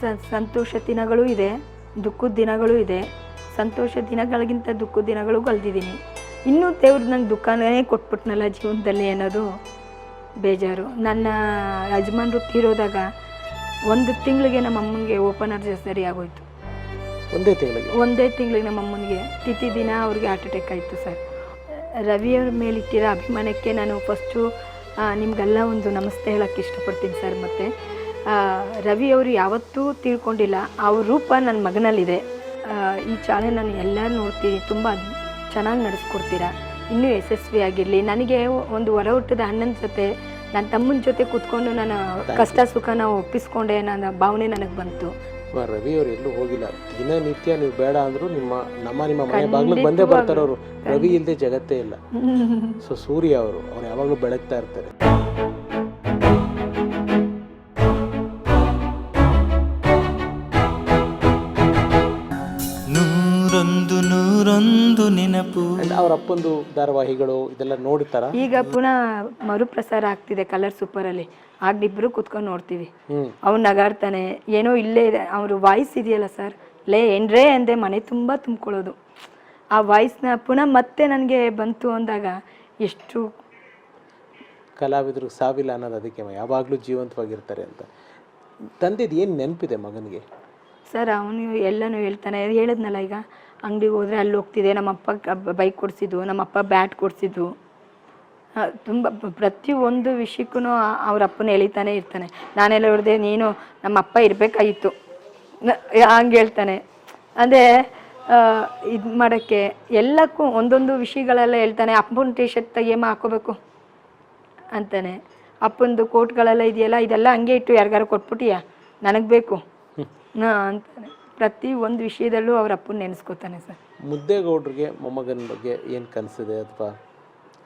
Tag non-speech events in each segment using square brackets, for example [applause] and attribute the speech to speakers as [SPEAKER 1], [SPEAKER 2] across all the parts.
[SPEAKER 1] ಸ ಸಂತೋಷ ದಿನಗಳು ಇದೆ ದುಃಖದ ದಿನಗಳು ಇದೆ. ಸಂತೋಷ ದಿನಗಳಿಗಿಂತ ದುಃಖದ ದಿನಗಳು ಕಲ್ತಿದ್ದೀನಿ ಇನ್ನೂ ದೇವ್ರು ನಂಗೆ ದುಃಖನೇ ಕೊಟ್ಬಿಟ್ನಲ್ಲ ಜೀವನದಲ್ಲಿ ಅನ್ನೋದು ಬೇಜಾರು. ನನ್ನ ಯಜಮಾನ್ರು ತೀರೋದಾಗ ಒಂದು ತಿಂಗಳಿಗೆ ನಮ್ಮ ಅಮ್ಮನಿಗೆ ಓಪನರ್ ಸರಿ ಆಗೋಯ್ತು.
[SPEAKER 2] ಒಂದೇ ತಿಂಗಳಿಗೆ?
[SPEAKER 1] ಒಂದೇ ತಿಂಗಳಿಗೆ ನಮ್ಮ ಅಮ್ಮನಿಗೆ. ತಿಥಿ ದಿನ ಅವ್ರಿಗೆ ಹಾರ್ಟ್ ಅಟ್ಯಾಕ್ ಆಯಿತು ಸರ್. ರವಿಯವ್ರ ಮೇಲಿಟ್ಟಿರೋ ಅಭಿಮಾನಕ್ಕೆ ನಾನು ಫಸ್ಟು ನಿಮಗೆಲ್ಲ ಒಂದು ನಮಸ್ತೆ ಹೇಳೋಕ್ಕೆ ಇಷ್ಟಪಡ್ತೀನಿ ಸರ್ ಮತ್ತು. ರವಿ ಅವರು ಯಾವತ್ತೂ ತಿಳ್ಕೊಂಡಿಲ್ಲ. ಅವ್ರ ರೂಪ ನನ್ನ ಮಗನಲ್ಲಿದೆ. ಈ ಚಾನೆಲ್ ನಾನು ಎಲ್ಲ ನೋಡ್ತೀನಿ. ತುಂಬ ಚೆನ್ನಾಗಿ ನಡೆಸ್ಕೊಡ್ತೀರಾ. ಇನ್ನೂ ಯಶಸ್ವಿಯಾಗಿರಲಿ ನನಗೆ ಒಂದು ಹೊರ ಹುಟ್ಟಿದ ಅಣ್ಣನ ಜೊತೆ ನನ್ನ ತಮ್ಮನ ಜೊತೆ ಕೂತ್ಕೊಂಡು ನಾನು ಕಷ್ಟ ಸುಖನ ಒಪ್ಪಿಸ್ಕೊಂಡೆ ನನ್ನ ಭಾವನೆ ನನಗೆ ಬಂತು.
[SPEAKER 2] ರವಿ ಅವ್ರು ಎಲ್ಲೂ ಹೋಗಿಲ್ಲ. ದಿನನಿತ್ಯ ನೀವು ಬೇಡ ಅಂದ್ರು ನಿಮ್ಮ ನಮ್ಮ ನಿಮ್ಮ ಮನೆ ಬಾಗ್ಲಿಗೆ ಬಂದೇ ಬರ್ತಾರೆ ಅವರು. ರವಿ ಇಲ್ಲದೆ ಜಗತ್ತೇ ಇಲ್ಲ. ಸೊ ಸೂರ್ಯ ಅವರು ಅವ್ರು ಯಾವಾಗಲೂ ಬೆಳಗ್ತಾ ಇರ್ತಾರೆ. ಅವ್ರ ಅಪ್ಪಂದು ಧಾರಾವಾಹಿಗಳು ಇದೆಲ್ಲ ನೋಡ್ತಾರ
[SPEAKER 1] ಈಗ ಪುನಃ ಮರುಪ್ರಸಾರ ಆಗ್ತಿದೆ ಕಲರ್ ಸೂಪರ್ ಅಲ್ಲಿ. ಆಗ್ಲಿಬ್ರು ಕುತ್ಕೊಂಡು ನೋಡ್ತೀವಿ. ಅವ್ನು ನಗಾಡ್ತಾನೆ. ಏನೋ ಇಲ್ಲೇ ಇದೆ. ಅವ್ರ ವಾಯ್ಸ್ ಇದೆಯಲ್ಲ ಸರ್? ಲೇ ಏನ್ರೇ ಅಂದೆ ಮನೆ ತುಂಬಾ ತುಂಬ್ಕೊಳ್ಳೋದು. ಆ ವಾಯ್ಸ್ನ ಪುನಃ ಮತ್ತೆ ನನಗೆ ಬಂತು ಅಂದಾಗ ಎಷ್ಟು
[SPEAKER 2] ಕಲಾವಿದರು ಸಾವಿಲ್ಲ ಅನ್ನೋದು ಅದಕ್ಕೆ ಯಾವಾಗಲೂ ಜೀವಂತವಾಗಿರ್ತಾರೆ ಅಂತ. ತಂದೆದು ಏನು ನೆನಪಿದೆ ಮಗನಿಗೆ?
[SPEAKER 1] ಸರ್ ಅವನು ಎಲ್ಲನೂ ಹೇಳ್ತಾನೆ. ಹೇಳಿದ್ನಲ್ಲ ಈಗ? ಅಂಗಡಿಗೆ ಹೋದರೆ ಅಲ್ಲಿ ಹೋಗ್ತಿದೆ ನಮ್ಮಪ್ಪ ಬೈಕ್ ಕೊಡಿಸಿದ್ದು ನಮ್ಮ ಅಪ್ಪ ಬ್ಯಾಟ್ ಕೊಡಿಸಿದ್ದು. ತುಂಬ ಪ್ರತಿಯೊಂದು ವಿಷಯಕ್ಕೂ ಅವ್ರ ಅಪ್ಪನ ಎಳಿತಾನೆ ಇರ್ತಾನೆ. ನಾನೆಲ್ಲ ಹೊಡೆದೆ ನೀನು ನಮ್ಮ ಅಪ್ಪ ಇರಬೇಕಾಗಿತ್ತು ಹಂಗೆ ಹೇಳ್ತಾನೆ. ಅಂದರೆ ಇದು ಮಾಡೋಕ್ಕೆ ಎಲ್ಲಕ್ಕೂ ಒಂದೊಂದು ವಿಷಯಗಳೆಲ್ಲ ಹೇಳ್ತಾನೆ. ಅಪ್ಪನ ಟೀ ಶರ್ಟ್ ತೆಗಿಯಮ್ಮ ಹಾಕೋಬೇಕು ಅಂತಾನೆ. ಅಪ್ಪಂದು ಕೋಟ್ಗಳೆಲ್ಲ ಇದೆಯಲ್ಲ ಇದೆಲ್ಲ ಹಂಗೆ ಇಟ್ಟು ಯಾರಿಗಾರು ಕೊಟ್ಬಿಟ್ಟಿಯಾ? ನನಗೆ ಬೇಕು. ಹಾಂ ಅಂತಾನೆ. ಪ್ರತಿ ಒಂದು ವಿಷಯದಲ್ಲೂ ಅವ್ರ ಅಪ್ಪನ ನೆನೆಸ್ಕೋತಾನೆ ಸರ್.
[SPEAKER 2] ಮುದ್ದೇಗೌಡ್ರಿಗೆ ಮೊಮ್ಮಗನ ಬಗ್ಗೆ ಏನು ಕನಸಿದೆ ಅಥವಾ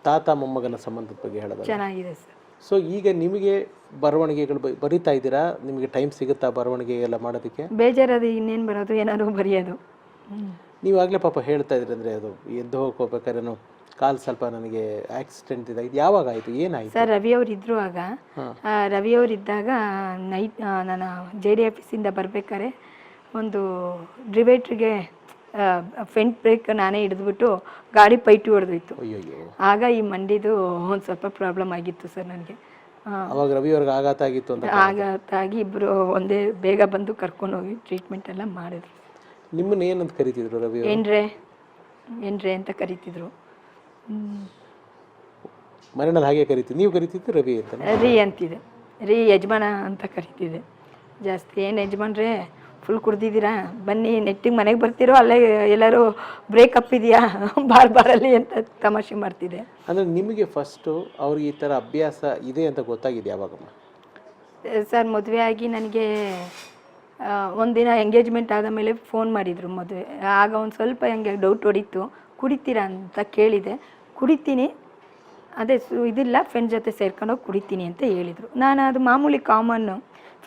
[SPEAKER 2] ತಾತ ಮೊಮ್ಮಗನ ಸಂಬಂಧದ ಬಗ್ಗೆ ಹೇಳೋದು
[SPEAKER 1] ಚೆನ್ನಾಗಿದೆ ಸರ್.
[SPEAKER 2] ಸೊ ಈಗ ನಿಮಗೆ ಬರವಣಿಗೆಗಳು ಬ- ಬರಿತಾ ಇದ್ದೀರಾ? ನಿಮಗೆ ಟೈಮ್ ಸಿಗುತ್ತಾ ಬರವಣಿಗೆ ಎಲ್ಲ ಮಾಡೋದಕ್ಕೆ?
[SPEAKER 1] ಬೇಜಾರದು ಇನ್ನೇನು ಬರೋದು ಏನಾದ್ರು ಬರೆಯೋದು. ನೀವು
[SPEAKER 2] ನೀವಾಗಲೇ ಪಾಪ ಹೇಳ್ತಾ ಇದ್ರಿ ಅಂದರೆ ಅದು ಎದ್ದು ಹೋಗ್ಬೇಕಾದ್ರೆ ಕಾಲು ಸ್ವಲ್ಪ ನನಗೆ ಆಕ್ಸಿಡೆಂಟ್ ಇದೆ. ಯಾವಾಗ ಆಯಿತು? ಏನಾಯಿತು
[SPEAKER 1] ಸರ್ ರವಿ ಅವ್ರು ಇದ್ರು ಆಗ. ಆ, ರವಿ ಅವ್ರು ಇದ್ದಾಗ ನೈಟ್ ನಾನು ಜೆ ಡಿ ಆಫೀಸಿಂದ ಬರ್ಬೇಕಾದ್ರೆ ಒಂದು ಡಿವೈಟ್ರಿಗೆ ಫ್ರಂಟ್ ಬ್ರೇಕ್ ನಾನೇ ಹಿಡಿದ್ಬಿಟ್ಟು ಗಾಡಿ ಪೈಟಿ ಹೊಡೆದೋಯ್ತು ಆಗ ಈ ಮಂಡಿದು ಒಂದು ಸ್ವಲ್ಪ ಪ್ರಾಬ್ಲಮ್ ಆಗಿತ್ತು ಸರ್ ನನಗೆ.
[SPEAKER 2] ಅವಾಗ ರವಿ ಅವ್ರಿಗೆ ಆಘಾತ ಆಗಿತ್ತು ಅಂತ
[SPEAKER 1] ಆಗಿ ಇಬ್ಬರು ಒಂದೇ ಬೇಗ ಬಂದು ಕರ್ಕೊಂಡು ಹೋಗಿ ಟ್ರೀಟ್ಮೆಂಟ್ ಎಲ್ಲ ಮಾಡಿದ್ರು.
[SPEAKER 2] ನಿಮ್ಮನ್ನ ಏನಂತ ಕರಿತಿದ್ರು ರವಿ
[SPEAKER 1] ಏನ್ರೆ? ಏನ್ರೆ ಅಂತ ಕರಿತಿದ್ರು.
[SPEAKER 2] ಮನೆಯಲ್ಲಿ ಹಾಗೆ ಕರಿತೀವಿ ನೀವು ಕರಿತಿದ್ದು ರವಿ ಅಂತ?
[SPEAKER 1] ರೀ ಅಂತಿದೆ. ರೀ ಯಜಮಾನ ಅಂತ ಕರಿತಿದೆ. ಜಾಸ್ತಿ ಏನು ಯಜಮಾನ್ರೆ ಫುಲ್ ಕುಡ್ದಿದ್ದೀರಾ? ಬನ್ನಿ ನೆಟ್ಟಿಗೆ ಮನೆಗೆ ಬರ್ತಿರೋ ಅಲ್ಲೇ ಎಲ್ಲರೂ ಬ್ರೇಕಪ್ ಇದೆಯಾ? ಬಾರ್ ಬಾರಲ್ಲಿ ಅಂತ ತಮಾಷೆ ಮಾಡ್ತಿದೆ.
[SPEAKER 2] ಅಂದರೆ ನಿಮಗೆ ಫಸ್ಟು ಅವ್ರಿಗೆ ಈ ಥರ ಅಭ್ಯಾಸ ಇದೆ ಅಂತ ಗೊತ್ತಾಗಿದೆ ಯಾವಾಗಮ್ಮ?
[SPEAKER 1] ಸರ್ ಮದುವೆ ಆಗಿ ನನಗೆ ಒಂದಿನ ಎಂಗೇಜ್ಮೆಂಟ್ ಆದ ಮೇಲೆ ಫೋನ್ ಮಾಡಿದರು ಮದುವೆ. ಆಗ ಒಂದು ಸ್ವಲ್ಪ ಹಂಗೆ ಡೌಟ್ ಹೊಡಿತು ಕುಡಿತೀರಾ? ಅಂತ ಕೇಳಿದೆ. ಕುಡಿತೀನಿ. ಅದೇ ಸು ಇದಿಲ್ಲ ಫ್ರೆಂಡ್ ಜೊತೆ ಸೇರ್ಕೊಂಡೋಗಿ ಕುಡಿತೀನಿ ಅಂತ ಹೇಳಿದರು. ನಾನು ಅದು ಮಾಮೂಲಿ ಕಾಮನ್ನು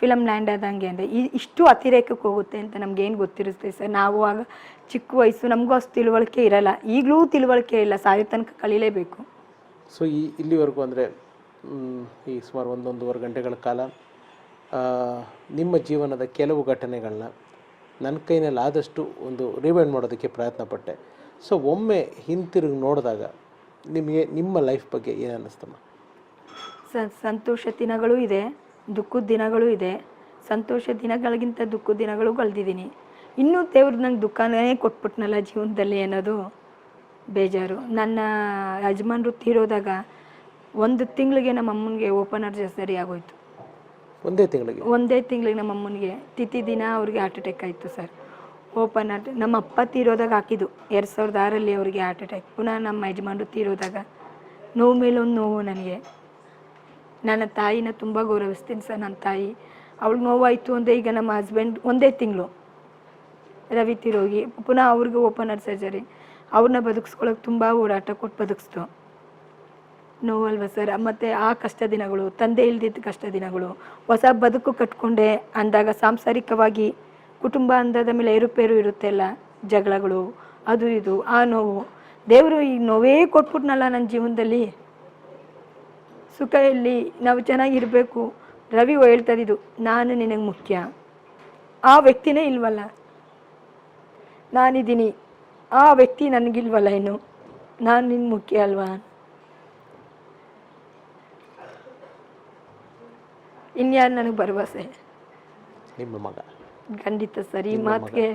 [SPEAKER 1] ಫಿಲಮ್ ಲ್ಯಾಂಡ್ ಆದಂಗೆ ಅಂದರೆ ಈ ಇಷ್ಟು ಅತಿರೇಕಕ್ಕೆ ಹೋಗುತ್ತೆ ಅಂತ ನಮ್ಗೇನು ಗೊತ್ತಿರುತ್ತೆ ಸರ್? ನಾವು ಆಗ ಚಿಕ್ಕ ವಯಸ್ಸು ನಮಗೂ ಅಷ್ಟು ತಿಳುವಳಿಕೆ ಇರಲ್ಲ. ಈಗಲೂ ತಿಳುವಳಿಕೆ ಇಲ್ಲ. ಸಾಯೋ ತನಕ ಕಲೀಲೇಬೇಕು.
[SPEAKER 2] ಸೊ ಈ ಇಲ್ಲಿವರೆಗೂ ಅಂದರೆ ಈ ಸುಮಾರು ಒಂದೊಂದೂವರೆ ಗಂಟೆಗಳ ಕಾಲ ನಿಮ್ಮ ಜೀವನದ ಕೆಲವು ಘಟನೆಗಳನ್ನ ನನ್ನ ಕೈನಲ್ಲಿ ಆದಷ್ಟು ಒಂದು ರಿವೈಂಡ್ ಮಾಡೋದಕ್ಕೆ ಪ್ರಯತ್ನ ಪಟ್ಟೆ. ಸೊ ಒಮ್ಮೆ ಹಿಂತಿರುಗಿ ನೋಡಿದಾಗ ನಿಮಗೆ ನಿಮ್ಮ ಲೈಫ್ ಬಗ್ಗೆ ಏನು ಅನ್ನಿಸ್ತಮ್ಮ?
[SPEAKER 1] ಸ ಸಂತೋಷ ದಿನಗಳು ಇದೆ. ದುಃಖದ ದಿನಗಳು ಇದೆ. ಸಂತೋಷ ದಿನಗಳಿಗಿಂತ ದುಃಖದ ದಿನಗಳು ಕಳೆದಿದ್ದೀನಿ. ಇನ್ನೂ ದೇವ್ರು ನಂಗೆ ದುಃಖನೇ ಕೊಟ್ಬಿಟ್ನಲ್ಲ ಜೀವನದಲ್ಲಿ ಅನ್ನೋದು ಬೇಜಾರು. ನನ್ನ ಯಜಮಾನ್ರು ತೀರೋದಾಗ ಒಂದು ತಿಂಗಳಿಗೆ ನಮ್ಮ ಅಮ್ಮನಿಗೆ ಓಪನರ್ ಸರಿ ಆಗೋಯ್ತು.
[SPEAKER 2] ಒಂದೇ ತಿಂಗಳಿಗೆ?
[SPEAKER 1] ಒಂದೇ ತಿಂಗಳಿಗೆ ನಮ್ಮ ಅಮ್ಮನಿಗೆ. ತಿಥಿ ದಿನ ಅವ್ರಿಗೆ ಹಾರ್ಟ್ ಅಟ್ಯಾಕ್ ಆಯಿತು ಸರ್. ಓಪನ್ ಹಾರ್ಟ್ ನಮ್ಮ ಅಪ್ಪ ತೀರೋದಾಗ ಹಾಕಿದ್ದು. ಎರಡು ಸಾವಿರದ ಆರಲ್ಲಿ ಅವರಿಗೆ ಹಾರ್ಟ್ ಅಟ್ಯಾಕ್ ಪುನಃ ನಮ್ಮ ಯಜಮಾನ್ರು ತೀರೋದಾಗ ನೋವು ಮೇಲೊಂದು ನೋವು ನನಗೆ. ನನ್ನ ತಾಯಿನ ತುಂಬ ಗೌರವಿಸ್ತೀನಿ ಸರ್, ನನ್ನ ತಾಯಿ. ಅವಳಿಗೆ ನೋವಾಯಿತು ಅಂದರೆ ಈಗ ನಮ್ಮ ಹಸ್ಬೆಂಡ್ ಒಂದೇ ತಿಂಗಳು ರವಿ ತಿರೋಗಿ ಪುನಃ ಅವ್ರಿಗೆ ಓಪನರ್ ಸರ್ಜರಿ ಅವ್ರನ್ನ ಬದುಕಿಸ್ಕೊಳ್ಳೋಕೆ ತುಂಬ ಓಡಾಟ ಕೊಟ್ಟು ಬದುಕಿಸ್ತು. ನೋವಲ್ವ ಸರ್? ಮತ್ತು ಆ ಕಷ್ಟ ದಿನಗಳು, ತಂದೆ ಇಲ್ದಿದ್ದ ಕಷ್ಟ ದಿನಗಳು, ಹೊಸ ಬದುಕು ಕಟ್ಕೊಂಡೆ ಅಂದಾಗ ಸಾಂಸಾರಿಕವಾಗಿ ಕುಟುಂಬ ಅಂದಾದ ಮೇಲೆ ಏರುಪೇರು ಇರುತ್ತೆಲ್ಲ ಜಗಳಗಳು, ಅದು ಇದು, ಆ ನೋವು. ದೇವರು ಈ ನೋವೇ ಕೊಟ್ಬಿಟ್ನಲ್ಲ ನನ್ನ ಜೀವನದಲ್ಲಿ. ಸುಖ ಎಲ್ಲಿ ನಾವು ಚೆನ್ನಾಗಿರಬೇಕು. ರವಿ ಹೇಳ್ತಾ ಇದ್ದಿದ್ದು ನಾನು ನಿನಗೆ ಮುಖ್ಯ. ಆ ವ್ಯಕ್ತಿನೇ ಇಲ್ವಲ್ಲ? ನಾನಿದ್ದೀನಿ. ಆ ವ್ಯಕ್ತಿ ನನಗಿಲ್ವಲ್ಲ ಇನ್ನು? ನಾನು ನಿನ್ನ ಮುಖ್ಯ ಅಲ್ವಾ? ಇನ್ಯಾರು ನನಗೆ ಭರವಸೆ?
[SPEAKER 2] ನಿಮ್ಮ ಮಗ.
[SPEAKER 1] ಖಂಡಿತ ಸರ್ ಈ ಮಾತಿಗೆ.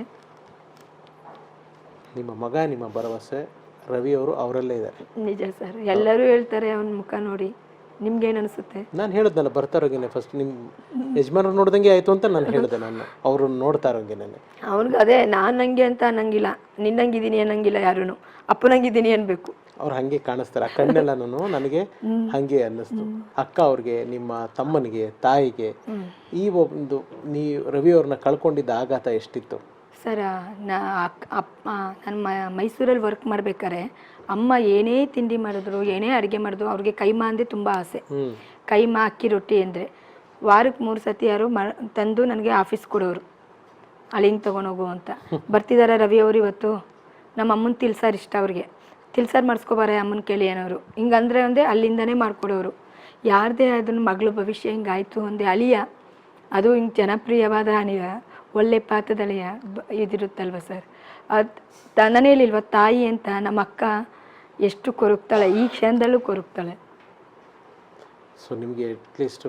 [SPEAKER 2] ನಿಮ್ಮ ಮಗ ನಿಮ್ಮ ಭರವಸೆ ರವಿ ಅವರು ಅವರಲ್ಲೇ ಇದ್ದಾರೆ.
[SPEAKER 1] ನಿಜ ಸರ್ ಎಲ್ಲರೂ ಹೇಳ್ತಾರೆ ಅವನ ಮುಖ ನೋಡಿ. ನಿಮ್ಗೇನು ಅನಿಸುತ್ತೆ?
[SPEAKER 2] ನಾನು ಹೇಳಿದ್ನಲ್ಲ ಬರ್ತಾ ಫಸ್ಟ್ ನಿಮ್ಮ ಯಜಮಾನರು ನೋಡ್ದಂಗೆ ಆಯ್ತು ಅಂತ ನಾನು ಹೇಳಿದೆ ನಾನು. ಅವರು ನೋಡ್ತಾ
[SPEAKER 1] ಅವ್ನಿಗೆ ಅದೇ ನಾನು ನಂಗೆ ಅಂತ ಅನ್ನಂಗಿಲ್ಲ. ನಿನ್ನಂಗಿದ್ದೀನಿ ಅನ್ನಂಗಿಲ್ಲ ಯಾರೂ ಅಪ್ಪನಂಗಿದ್ದೀನಿ ಅನ್ಬೇಕು.
[SPEAKER 2] ಅವ್ರು ಹಂಗೆ ಕಾಣಿಸ್ತಾರೆ. ಆ ನಾನು ನನಗೆ ಹಂಗೆ ಅನ್ನಿಸ್ತು. ಅಕ್ಕ ಅವ್ರಿಗೆ ನಿಮ್ಮ ತಮ್ಮನಿಗೆ ತಾಯಿಗೆ ಈ ಒಂದು ನೀ ರವಿ ಅವ್ರನ್ನ ಕಳ್ಕೊಂಡಿದ್ದ ಆಘಾತ ಎಷ್ಟಿತ್ತು?
[SPEAKER 1] ಸರ್ ನಾ ಅಕ್- ಅಪ್ಪ ನಾನು ಮೈಸೂರಲ್ಲಿ ವರ್ಕ್ ಮಾಡ್ಬೇಕಾರೆ ಅಮ್ಮ ಏನೇ ತಿಂಡಿ ಮಾಡಿದ್ರು ಏನೇ ಅಡುಗೆ ಮಾಡಿದ್ರು ಅವ್ರಿಗೆ ಕೈಮಾ ಅಂದರೆ ತುಂಬ ಆಸೆ. ಕೈಮಾ ಅಕ್ಕಿ ರೊಟ್ಟಿ ಅಂದರೆ. ವಾರಕ್ಕೆ ಮೂರು ಸತಿ ಯಾರು ಮ ತಂದು ನನಗೆ ಆಫೀಸ್ ಕೊಡೋರು. ಅಳಿಂಗ್ ತೊಗೊಂಡೋಗು ಅಂತ. [laughs] ಬರ್ತಿದ್ದಾರೆ ರವಿ ಅವರು ಇವತ್ತು. ನಮ್ಮ ಅಮ್ಮನ ತಿಲ್ಸಾರು ಇಷ್ಟ ಅವ್ರಿಗೆ. ತಿಲ್ಸಾರು ಮಾಡಿಸ್ಕೊಬಾರೆ ಅಮ್ಮನ ಕೇಳಿ ಅನ್ನೋರು. ಹಿಂಗಂದ್ರೆ ಒಂದೇ ಅಲ್ಲಿಂದನೇ ಮಾಡಿಕೊಡೋರು. ಯಾರದೇ ಅದನ್ನ ಮಗಳು ಭವಿಷ್ಯ ಹಿಂಗಾಯಿತು ಒಂದೇ ಅಳಿಯ. ಅದು ಹಿಂಗೆ ಜನಪ್ರಿಯವಾದ ಅನಿಯ ಒಳ್ಳೆ ಪಾತ್ರದಳಿಯ ಬ- ಇದಿರುತ್ತಲ್ವ ಸರ್? ಅದು ಇಲ್ವ ತಾಯಿ ಅಂತ ನಮ್ಮ ಅಕ್ಕ ಎಷ್ಟು ಕೊರಗ್ತಾಳೆ ಈ ಕ್ಷಣದಲ್ಲೂ ಕೊರಗ್ತಾಳೆ.
[SPEAKER 2] ಸೊ ನಿಮಗೆ at least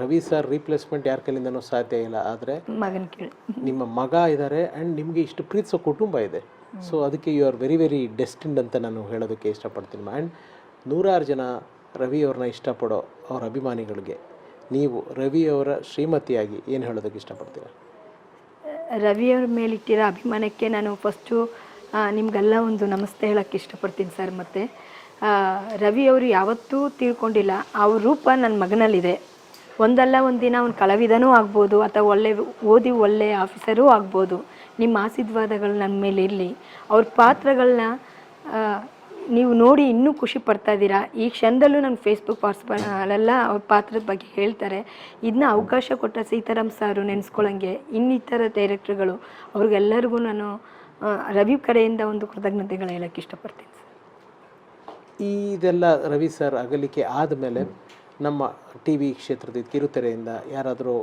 [SPEAKER 2] Ravi sir replacement ಯಾರ ಕೈಲಿಂದನೂ ಸಾಧ್ಯ ಇಲ್ಲ ಆದರೆ
[SPEAKER 1] ಮಗನ ಕೇಳಿ.
[SPEAKER 2] ನಿಮ್ಮ ಮಗ ಇದ್ದಾರೆ ಆ್ಯಂಡ್ ನಿಮಗೆ ಇಷ್ಟು ಪ್ರೀತಿಸೋ ಕುಟುಂಬ ಇದೆ. ಸೊ ಅದಕ್ಕೆ you are very very destined ಅಂತ ನಾನು ಹೇಳೋದಕ್ಕೆ ಇಷ್ಟಪಡ್ತೀನಿ ಆ್ಯಂಡ್ ನೂರಾರು ಜನ ರವಿ ಅವ್ರನ್ನ ಇಷ್ಟಪಡೋ ಅವ್ರ ಅಭಿಮಾನಿಗಳಿಗೆ ನೀವು ರವಿ ಅವರ ಶ್ರೀಮತಿಯಾಗಿ ಏನು ಹೇಳೋದಕ್ಕೆ ಇಷ್ಟಪಡ್ತೀರಾ?
[SPEAKER 1] ರವಿಯವ್ರ ಮೇಲಿಟ್ಟಿರೋ ಅಭಿಮಾನಕ್ಕೆ ನಾನು ಫಸ್ಟು ನಿಮಗೆಲ್ಲ ಒಂದು ನಮಸ್ತೆ ಹೇಳೋಕ್ಕೆ ಇಷ್ಟಪಡ್ತೀನಿ ಸರ್ ಮತ್ತು. ರವಿ ಅವರು ಯಾವತ್ತೂ ತಿಳ್ಕೊಂಡಿಲ್ಲ ಅವ್ರ ರೂಪ ನನ್ನ ಮಗನಲ್ಲಿದೆ. ಒಂದಲ್ಲ ಒಂದು ದಿನ ಅವ್ನು ಕಲಾವಿದನೂ ಆಗ್ಬೋದು, ಅಥವಾ ಒಳ್ಳೆ ಓದಿ ಒಳ್ಳೆ ಆಫೀಸರೂ ಆಗ್ಬೋದು. ನಿಮ್ಮ ಆಶೀರ್ವಾದಗಳು ನನ್ನ ಮೇಲೆ ಇರಲಿ ಅವ್ರ ಪಾತ್ರಗಳನ್ನ ನೀವು ನೋಡಿ ಇನ್ನೂ ಖುಷಿ ಪಡ್ತಾ ಇದ್ದೀರಾ? ಈ ಕ್ಷಣದಲ್ಲೂ ನನ್ನ ಫೇಸ್ಬುಕ್ ವಾಟ್ಸಪ್ ಅಲ್ಲೆಲ್ಲ ಅವ್ರ ಪಾತ್ರದ ಬಗ್ಗೆ ಹೇಳ್ತಾರೆ. ಇದನ್ನ ಅವಕಾಶ ಕೊಟ್ಟ ಸೀತಾರಾಮ್ ಸಾರು ನೆನೆಸ್ಕೊಳ್ಳಂಗೆ ಇನ್ನಿತರ ಡೈರೆಕ್ಟ್ರುಗಳು ಅವ್ರಿಗೆಲ್ಲರಿಗೂ ನಾನು ರವಿ ಕಡೆಯಿಂದ ಒಂದು ಕೃತಜ್ಞತೆಗಳು ಹೇಳೋಕ್ಕೆ ಇಷ್ಟಪಡ್ತೀನಿ ಸರ್.
[SPEAKER 2] ಈ ಇದೆಲ್ಲ ರವಿ ಸರ್ ಅಗಲಿಕೆ ಆದಮೇಲೆ ನಮ್ಮ ಟಿ ವಿ ಕ್ಷೇತ್ರದ ಕಿರುತೆರೆಯಿಂದ ಯಾರಾದರೂ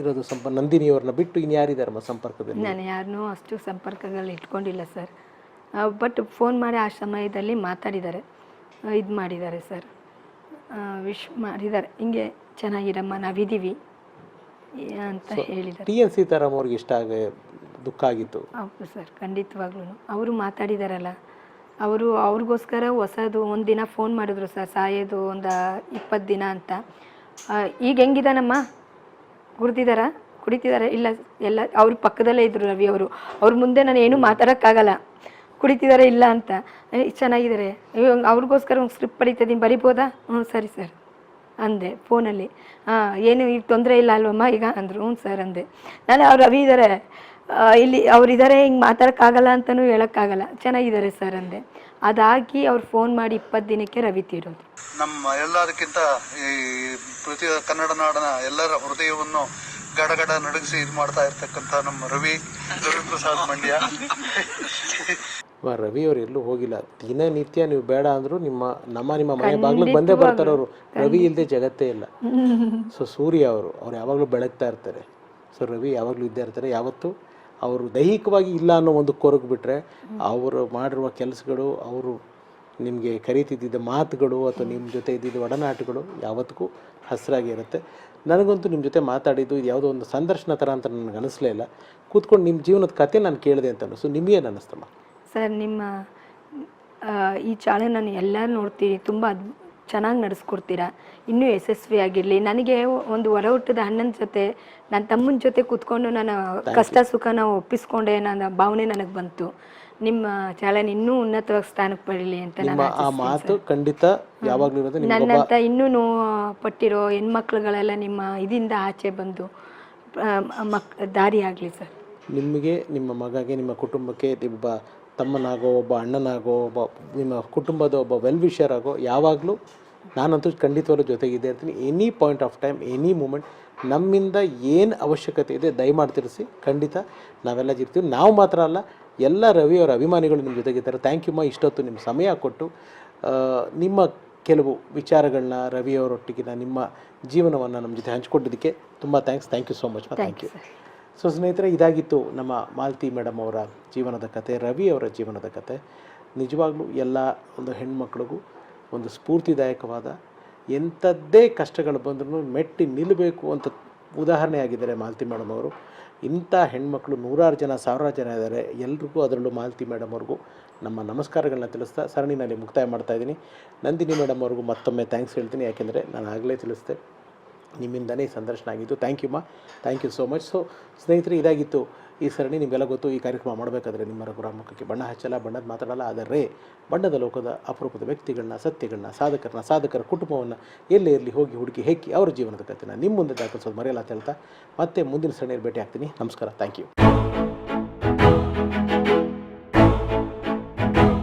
[SPEAKER 2] ಇರೋದು ಸಂಪ ನಂದಿನಿಯವ್ರನ್ನ ಬಿಟ್ಟು ಇನ್ಯಾರಿದ್ದಾರಮ್ಮ ಸಂಪರ್ಕದಲ್ಲಿ?
[SPEAKER 1] ನಾನು ಯಾರನ್ನೂ ಅಷ್ಟು ಸಂಪರ್ಕಗಳು ಇಟ್ಕೊಂಡಿಲ್ಲ ಸರ್. ಬಟ್ ಫೋನ್ ಮಾಡಿ ಆ ಸಮಯದಲ್ಲಿ ಮಾತಾಡಿದ್ದಾರೆ. ಇದು ಮಾಡಿದ್ದಾರೆ ಸರ್ ವಿಶ್ ಮಾಡಿದ್ದಾರೆ. ಹಿಂಗೆ ಚೆನ್ನಾಗಿರಮ್ಮ ನಾವಿದ್ದೀವಿ. ಅಂತ ಹೇಳಿದ್ದಾರೆ.
[SPEAKER 2] ಟಿ ಎನ್ ಸೀತಾರಾಮ್ ಅವ್ರಿಗೆ ಇಷ್ಟ ಆಗಿ ದುಃಖ ಆಗಿತ್ತು.
[SPEAKER 1] ಹೌದು ಸರ್ ಖಂಡಿತವಾಗ್ಲೂ. ಅವರು ಮಾತಾಡಿದಾರಲ್ಲ. ಅವರು ಅವ್ರಿಗೋಸ್ಕರ ಹೊಸದು ಒಂದು ದಿನ ಫೋನ್ ಮಾಡಿದ್ರು ಸರ್ ಸಾಯೋದು ಒಂದು ಇಪ್ಪತ್ತು ದಿನ ಅಂತ. ಈಗ ಹೆಂಗಿದಾನಮ್ಮ ಗುರ್ತಿದಾರ? ಕುಡಿತಿದ್ದಾರೆ ಇಲ್ಲ ಎಲ್ಲ ಅವ್ರ ಪಕ್ಕದಲ್ಲೇ ಇದ್ರು ರವಿ ಅವರು. ಅವ್ರ ಮುಂದೆ ನಾನು ಏನೂ ಮಾತಾಡೋಕ್ಕಾಗಲ್ಲ. ಕುಡಿತಿದಾರ ಇಲ್ಲ ಅಂತ. ಚೆನ್ನಾಗಿದ್ದಾರೆ. ಅವ್ರಿಗೋಸ್ಕರ ಒಂದು ಸ್ಕ್ರಿಪ್ಟ್ ಪಡಿತಿದ್ದೀನಿ ಬರಿಬೋದಾ? ಹ್ಞೂ, ಸರಿ, ಸರ್. ಅಂದೆ, ಫೋನಲ್ಲಿ. ಹಾಂ, ಏನು ಈಗ ತೊಂದರೆ ಇಲ್ಲ ಅಲ್ವಮ್ಮ? ಈಗ ಅಂದರು. ಹ್ಞೂ, ಸರ್, ಅಂದೆ. ನಾನು ಅವ್ರು ರವಿ ಇದ್ದಾರೆ ಇಲ್ಲಿ ಅವರಿದ್ದಾರೆ ಹಿಂಗೆ ಮಾತಾಡೋಕ್ಕಾಗಲ್ಲ ಅಂತಲೂ ಹೇಳೋಕ್ಕಾಗಲ್ಲ. ಚೆನ್ನಾಗಿದ್ದಾರೆ, ಸರ್, ಅಂದೆ. ಅದಾಗಿ ಅವ್ರು ಫೋನ್ ಮಾಡಿ ಇಪ್ಪತ್ತು ದಿನಕ್ಕೆ ರವಿ ತೀರೋದು.
[SPEAKER 3] ನಮ್ಮ ಎಲ್ಲದಕ್ಕಿಂತ ಈ ಪ್ರತಿ ಕನ್ನಡ ನಾಡನ ಎಲ್ಲರ ಹೃದಯವನ್ನು ಗಡಗಡ ನಡಗಿಸಿ ಇದು ಮಾಡ್ತಾ ಇರ್ತಕ್ಕಂಥ ನಮ್ಮ ರವಿ ಪ್ರಸಾದ್ ಮಂಡ್ಯ.
[SPEAKER 2] ರವಿ ಅವ್ರು ಎಲ್ಲೂ ಹೋಗಿಲ್ಲ. ದಿನನಿತ್ಯ ನೀವು ಬೇಡ ಅಂದ್ರು ನಿಮ್ಮ ನಮ್ಮ ನಿಮ್ಮ ಮನೆ ಬಾಗ್ಲಿಗೆ ಬಂದೇ ಬರ್ತಾರೆ ಅವರು ರವಿ ಇಲ್ಲದೆ ಜಗತ್ತೇ ಇಲ್ಲ. ಸೊ ಸೂರ್ಯ ಅವರು ಅವ್ರು ಯಾವಾಗಲೂ ಬೆಳಗ್ತಾ ಇರ್ತಾರೆ. ಸೊ ರವಿ ಯಾವಾಗಲೂ ಇದ್ದೇ ಇರ್ತಾರೆ. ಯಾವತ್ತು? ಅವರು ದೈಹಿಕವಾಗಿ ಇಲ್ಲ ಅನ್ನೋ ಒಂದು ಕೊರಗು ಬಿಟ್ಟರೆ ಅವರು ಮಾಡಿರುವ ಕೆಲಸಗಳು ಅವರು ನಿಮಗೆ ಕರೀತಿದ್ದ ಮಾತುಗಳು ಅಥವಾ ನಿಮ್ಮ ಜೊತೆ ಇದ್ದಿದ್ದ ಒಡನಾಟಗಳು ಯಾವತ್ತಿಗೂ ಹಸಿರಾಗಿರುತ್ತೆ ನನಗಂತೂ ನಿಮ್ಮ ಜೊತೆ ಮಾತಾಡಿದ್ದು ಇದು ಯಾವುದೋ ಒಂದು ಸಂದರ್ಶನ ಥರ ಅಂತ ನನಗೆ ಅನಿಸ್ಲೇ ಇಲ್ಲ. ಕೂತ್ಕೊಂಡು ನಿಮ್ಮ ಜೀವನದ ಕತೆ ನಾನು ಕೇಳಿದೆ ಅಂತ ಅನ್ನಿಸ್ತು ನಿಮಗೇನು ಅನ್ನಿಸ್ತಮ್ಮ
[SPEAKER 1] ಸರ್ ನಿಮ್ಮ ಈ ಚಾನಲ್ ನಾನು ಎಲ್ಲ ನೋಡ್ತೀನಿ ತುಂಬ ಅದ್ ಚೆನ್ನಾಗಿ ನಡೆಸ್ಕೊಡ್ತೀರಾ? ಇನ್ನೂ ಯಶಸ್ವಿಯಾಗಿರಲಿ ನನಗೆ ಒಂದು ಹೊರ ಹುಟ್ಟಿದ ಅಣ್ಣನ ಜೊತೆ ನನ್ನ ತಮ್ಮನ ಜೊತೆ ಕೂತ್ಕೊಂಡು ನಾನು ಕಷ್ಟ ಸುಖನ ಒಪ್ಪಿಸ್ಕೊಂಡೆ ನನ್ನ ಭಾವನೆ ನನಗೆ ಬಂತು. ನಿಮ್ಮ ಚಾಲನ್ ಇನ್ನೂ ಉನ್ನತವಾಗಿ ಸ್ಥಾನಕ್ಕೆ ಪಡೀಲಿ ಅಂತ ನಾನು
[SPEAKER 2] ಆ ಮಾತು ಖಂಡಿತ ಯಾವಾಗಲೂ
[SPEAKER 1] ನನ್ನಂತ ಇನ್ನೂ ನೋವು ಪಟ್ಟಿರೋ ಹೆಣ್ಮಕ್ಳುಗಳೆಲ್ಲ ನಿಮ್ಮ ಇದರಿಂದ ಆಚೆ ಬಂದು ಮಕ್ ದಾರಿ ಆಗಲಿ ಸರ್.
[SPEAKER 2] ನಿಮಗೆ ನಿಮ್ಮ ಮಗಗೆ ನಿಮ್ಮ ಕುಟುಂಬಕ್ಕೆ ಒಬ್ಬ ತಮ್ಮನಾಗೋ ಒಬ್ಬ ಅಣ್ಣನಾಗೋ ಒಬ್ಬ ನಿಮ್ಮ ಕುಟುಂಬದ ಒಬ್ಬ ವೆಲ್ ವಿಷರ್ ಆಗೋ ಯಾವಾಗಲೂ ನಾನಂತೂ ಖಂಡಿತವಾಗ್ಲೂ ಜೊತೆಗಿದ್ದೇ ಇರ್ತೀನಿ. Any point of time any moment ನಮ್ಮಿಂದ ಏನು ಅವಶ್ಯಕತೆ ಇದೆ ದಯಮಾಡಿ ತಿಳಿಸಿ. ಖಂಡಿತ ನಾವೆಲ್ಲ ಇರ್ತೀವಿ ನಾವು ಮಾತ್ರ ಅಲ್ಲ ಎಲ್ಲ ರವಿ ಅವರ ಅಭಿಮಾನಿಗಳು ನಿಮ್ಮ ಜೊತೆಗಿದ್ದಾರೆ ಥ್ಯಾಂಕ್ ಯು ಮಾ ಇಷ್ಟೊತ್ತು ನಿಮ್ಮ ಸಮಯ ಕೊಟ್ಟು ನಿಮ್ಮ ಕೆಲವು ವಿಚಾರಗಳನ್ನ ರವಿಯವರೊಟ್ಟಿಗಿನ ನಿಮ್ಮ ಜೀವನವನ್ನು ನಮ್ಮ ಜೊತೆ ಹಂಚಿಕೊಟ್ಟಿದ್ದಕ್ಕೆ ತುಂಬ thanks thank you so much thank you so ಸ್ನೇಹಿತರೆ, ಇದಾಗಿತ್ತು ನಮ್ಮ ಮಾಲತಿ ಮೇಡಮ್ ಅವರ ಜೀವನದ ಕತೆ, ರವಿ ಅವರ ಜೀವನದ ಕತೆ. ನಿಜವಾಗ್ಲೂ ಎಲ್ಲ ಒಂದು ಹೆಣ್ಮಕ್ಳಿಗೂ ಒಂದು ಸ್ಫೂರ್ತಿದಾಯಕವಾದ ಎಂಥದ್ದೇ ಕಷ್ಟಗಳು ಬಂದರೂ ಮೆಟ್ಟಿ ನಿಲ್ಲಬೇಕು ಅಂತ ಉದಾಹರಣೆ ಆಗಿದ್ದಾರೆ ಮಾಲತಿ ಮೇಡಮ್ ಅವರು. ಇಂಥ ಹೆಣ್ಮಕ್ಳು ನೂರಾರು ಜನ, ಸಾವಿರಾರು ಜನ ಇದ್ದಾರೆ. ಎಲ್ರಿಗೂ ಅದರಲ್ಲೂ ಮಾಲತಿ ಮೇಡಮ್ ಅವ್ರಿಗೂ ನಮ್ಮ ನಮಸ್ಕಾರಗಳನ್ನ ತಿಳಿಸ್ತಾ ಸರಣಿನಲ್ಲಿ ಮುಕ್ತಾಯ ಮಾಡ್ತಾ ಇದ್ದೀನಿ. ನಂದಿನಿ ಮೇಡಮ್ ಅವ್ರಿಗೂ ಮತ್ತೊಮ್ಮೆ ಥ್ಯಾಂಕ್ಸ್ ಹೇಳ್ತೀನಿ. ಯಾಕೆಂದರೆ ನಾನು ಆಗಲೇ ತಿಳಿಸ್ದೆ. ನಿಮ್ಮಿಂದನೇ ಈ ಸಂದರ್ಶನ ಆಗಿತ್ತು ಥ್ಯಾಂಕ್ ಯು ಮಾ. Thank you so much so ಸ್ನೇಹಿತರೆ, ಇದಾಗಿತ್ತು. ಈ ಸರಣಿ ನಿಮಗೆಲ್ಲ ಗೊತ್ತು, ಈ ಕಾರ್ಯಕ್ರಮ ಮಾಡಬೇಕಾದ್ರೆ ನಿಮ್ಮ ರಘುರ ಮುಖಕ್ಕೆ ಬಣ್ಣ ಹಚ್ಚಲ್ಲ, ಬಣ್ಣದ ಮಾತಾಡಲ್ಲ. ಆದರೆ, ಬಣ್ಣದ ಲೋಕದ ಅಪರೂಪದ ವ್ಯಕ್ತಿಗಳನ್ನ, ಸತ್ಯಗಳನ್ನ, ಸಾಧಕರನ್ನ, ಸಾಧಕರ ಕುಟುಂಬವನ್ನು ಎಲ್ಲೇ ಇರಲಿ ಹೋಗಿ ಹುಡುಕಿ ಹೆಕ್ಕಿ ಅವರ ಜೀವನದ ಕಥೆನ ನಿಮ್ಮ ಮುಂದೆ ದಾಖಲಿಸೋದು ಮರೆಯಲ್ಲ ಅಂತ ಹೇಳ್ತಾ ಮತ್ತೆ ಮುಂದಿನ ಸರಣಿಯಲ್ಲಿ ಭೇಟಿ ಆಗ್ತೀನಿ. ನಮಸ್ಕಾರ. Thank you